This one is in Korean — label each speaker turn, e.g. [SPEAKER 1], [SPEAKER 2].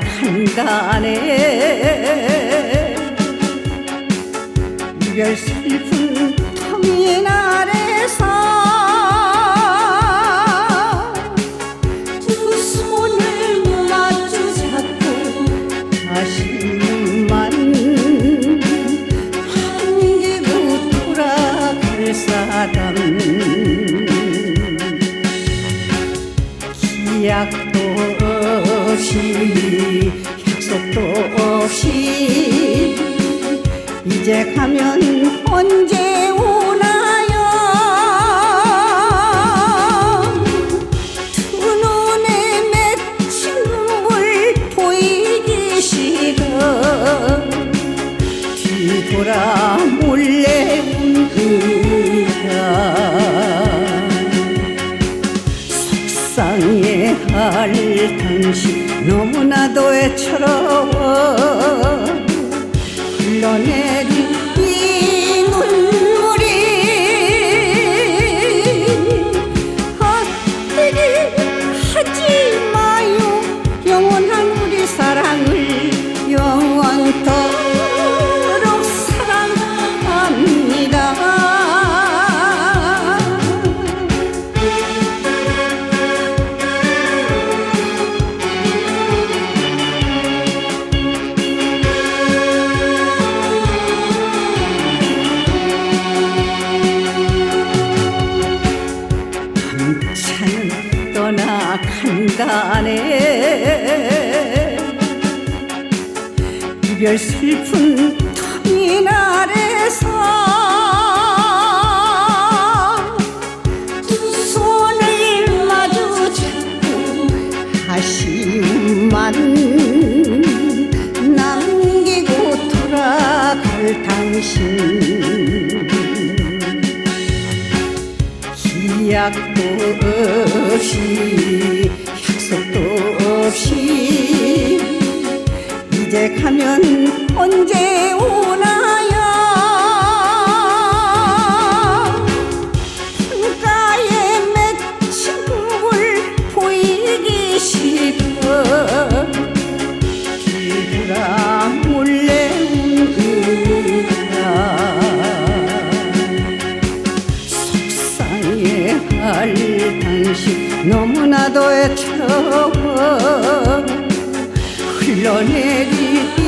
[SPEAKER 1] 떠나간다네 이별 슬픈 터미널 아래서 두 손을 마주 잡고 아쉬움만 안기고 돌아갈 사람 기약도 없이 약속도 없이. 이제 가면 언제 오나요? 두 눈에 맺힌 눈물 보이기 싫어 뒤돌아 속상해할 당신 너무나도 애처로워 떠나간다네 이별 슬픈 터미널에서 두 손을 마주 잡고 아쉬움만 남기고 돌아갈 당신 기약도 없이 너무나도 애처로워 흘러내린